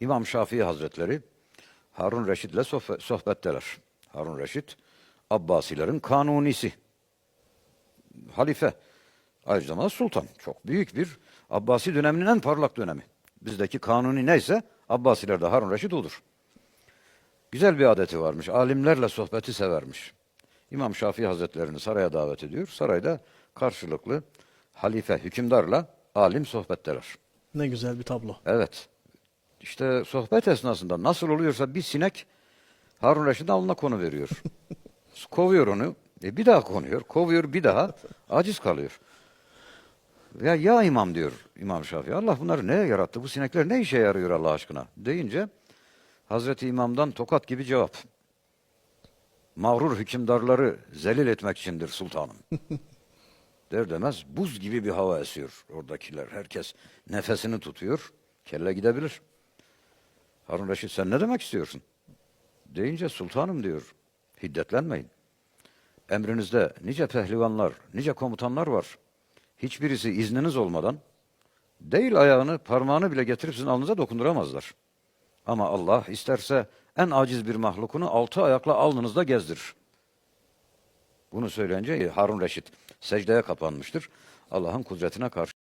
İmam Şafii Hazretleri Harun Reşit'le sohbe- sohbetteler. Harun Reşit Abbasilerin kanunisi. Halife. Aynı zamanda sultan. Çok büyük bir Abbasi döneminin en parlak dönemi. Bizdeki kanuni neyse Abbasilerde Harun Reşit odur. Güzel bir adeti varmış. Alimlerle sohbeti severmiş. İmam Şafii Hazretlerini saraya davet ediyor. Sarayda karşılıklı halife, hükümdarla alim sohbetteler. Ne güzel bir tablo. Evet. İşte sohbet esnasında nasıl oluyorsa bir sinek Harun Reşit'in alnına konu veriyor. Kovuyor onu. E bir daha konuyor. Kovuyor bir daha. Aciz kalıyor. Ya ya imam diyor İmam Şafii. Allah bunları neye yarattı? Bu sinekler ne işe yarıyor Allah aşkına? Deyince Hazreti İmam'dan tokat gibi cevap. Mağrur hükümdarları zelil etmek içindir sultanım. Der demez buz gibi bir hava esiyor oradakiler. Herkes nefesini tutuyor. Kelle gidebilir. Harun Reşit sen ne demek istiyorsun? Deyince sultanım diyor. Hiddetlenmeyin. Emrinizde nice pehlivanlar, nice komutanlar var. Hiçbirisi izniniz olmadan değil ayağını, parmağını bile getirip sizin alnınıza dokunduramazlar. Ama Allah isterse en aciz bir mahlukunu altı ayakla alnınızda gezdirir. Bunu söyleyince Harun Reşit secdeye kapanmıştır. Allah'ın kudretine karşı.